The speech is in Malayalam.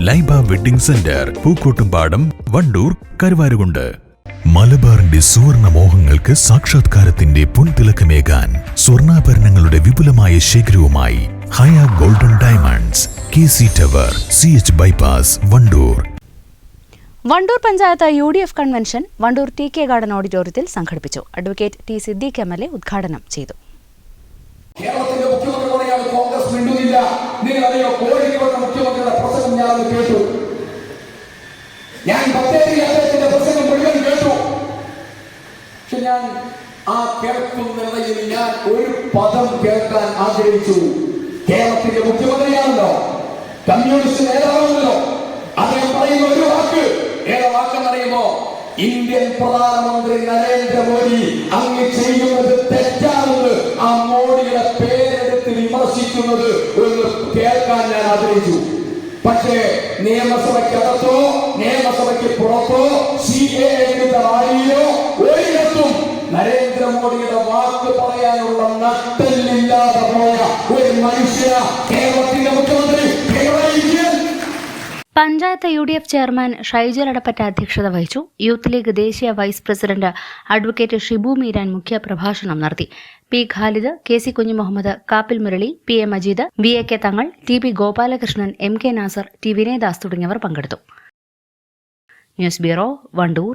Laiba wedding centre Pookkottumpadam Vandoor Karuvarakundu. മലബാറിന്റെ സുവർണ മോഹങ്ങൾക്ക് സാക്ഷാത്കാരത്തിന്റെ പുൻതിളക്കമേകാൻ സ്വർണാഭരണങ്ങളുടെ വിപുലമായ ശേഖരവുമായി Haya golden diamonds K C tower C H bypass Vandoor. Vandoor panchayat U D F convention Vandoor T K garden ഓഡിറ്റോറിയത്തിൽ സംഘടിപ്പിച്ചു. Advocate T Siddique M L A ഉദ്ഘാടനം ചെയ്തു. കേരളത്തിന്റെ മുഖ്യമന്ത്രി കോൺഗ്രസ് മിണ്ടുന്നില്ല. നിങ്ങൾ അറിയോ? കോഴിക്കോട്ടെ മുഖ്യമന്ത്രിയുടെ പ്രസംഗം ഞാൻ കേട്ടു. ഞാൻ ബത്തേരി അദ്ദേഹത്തിന്റെ പ്രസംഗം മുഴുവൻ കേട്ടു. പക്ഷെ ഞാൻ ആ കേൾക്കുന്നിടയിൽ ഞാൻ ഒരു പദം കേൾക്കാൻ ആഗ്രഹിച്ചു. കേരളത്തിന്റെ മുഖ്യമന്ത്രിയാണല്ലോ. കമ്മ്യൂണിസ്റ്റ് നേതാവാണല്ലോ. അദ്ദേഹം പറയുന്ന ഒരു വാക്ക് ഏതാ വാക്കെന്നറിയുമോ? ഇന്ത്യൻ പ്രധാനമന്ത്രി നരേന്ദ്രമോദി അങ്ങ് ചെയ്യുന്നത് തെറ്റാണെന്ന് ആ മോഡിയുടെ പേരെടുത്ത് വിമർശിക്കുന്നത് ഒന്ന് കേൾക്കാൻ ഞാൻ ആഗ്രഹിച്ചു. പക്ഷേ നിയമസഭയ്ക്കകത്തോ നിയമസഭയ്ക്ക് പുറത്തോ സി എ റാലിയിലോ ഒരിടത്തും നരേന്ദ്രമോദിയുടെ വാക്ക് പറയാനുള്ള നട്ടല്ലില്ലാതെ പോയ ഒരു മനുഷ്യ കേരളത്തിന്റെ മുഖ്യമന്ത്രി. Panchayat U D F chairman Shaijal Adappatta അധ്യക്ഷത വഹിച്ചു. യൂത്ത് ലീഗ് ദേശീയ vice president advocate Shibu Meeran മുഖ്യ പ്രഭാഷണം നടത്തി. P Khalid K C Kunhumuhammad Kappil Murali P A Majeed V A K Thangal T P Gopalakrishnan M K Nasar T Vinayadas തുടങ്ങിയവർ പങ്കെടുത്തു. News bureau Wandoor.